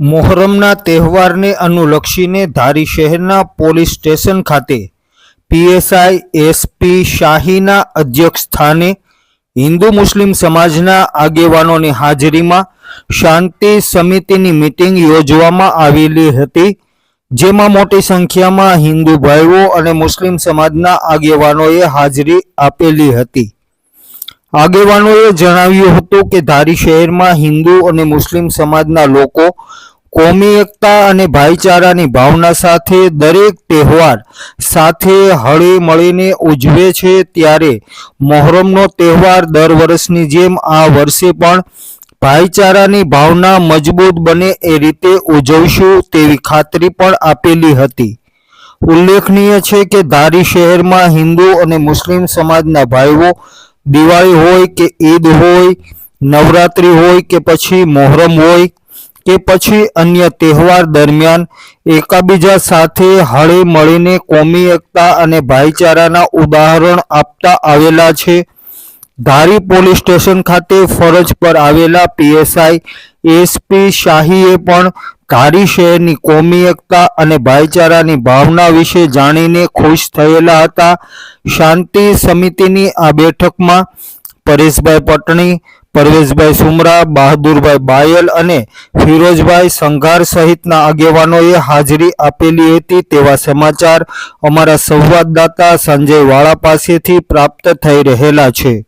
મોહરમના તહેવારને અનુલક્ષીને ધારી શહેરના પોલીસ સ્ટેશન ખાતે પીએસઆઈ એસપી શાહીના અધ્યક્ષસ્થાને હિન્દુ મુસ્લિમ સમાજના આગેવાનોની હાજરીમાં શાંતિ સમિતિની મિટિંગ યોજવામાં આવેલી હતી, જેમાં મોટી સંખ્યામાં હિન્દુ ભાઈઓ અને મુસ્લિમ સમાજના આગેવાનોએ હાજરી આપેલી હતી. આગેવાનોએ જણાવ્યું હતું કે ધારી શહેરમાં હિન્દુ અને મુસ્લિમ સમાજના લોકો કોમી એકતા અને ભાઈચારાની ભાવના સાથે દરેક તહેવાર સાથે હળી મળીને ઉજવે છે ત્યારે મોહરમનો તહેવાર દર વર્ષની જેમ આ વર્ષે પણ ભાઈચારાની ભાવના મજબૂત બને એ રીતે ઉજવશું તેવી ખાતરી પણ આપેલી હતી. ઉલ્લેખનીય છે કે ધારી શહેરમાં હિન્દુ અને મુસ્લિમ સમાજના ભાઈઓ દિવાળી હોય કે ઈદ હોય, નવરાત્રિ હોય કે પછી મોહરમ હોય કે પછી અન્ય તહેવાર દરમિયાન એકબીજા સાથે હળી મળીને કોમી એકતા અને ભાઈચારાના ઉદાહરણ આપતા આવેલા છે. ધારી પોલીસ સ્ટેશન ખાતે ફરજ પર આવેલા પીએસઆઈ એસપી શાહીએ પણ ધારી શહેરની કોમી એકતા અને ભાઈચારાની ભાવના વિશે જાણીને ખુશ થયેલા હતા. શાંતિ સમિતિની આ બેઠકમાં પરેશભાઈ પટણી પરવેશભાઈ સુમરા, બહાદુરભાઈ બાયલ અને ફિરોજભાઈ સંઘાર સહિતના આગેવાનોએ હાજરી આપેલી હતી તેવા સમાચાર અમારા સંવાદદાતા સંજય વાળા પાસેથી પ્રાપ્ત થઈ રહેલા છે.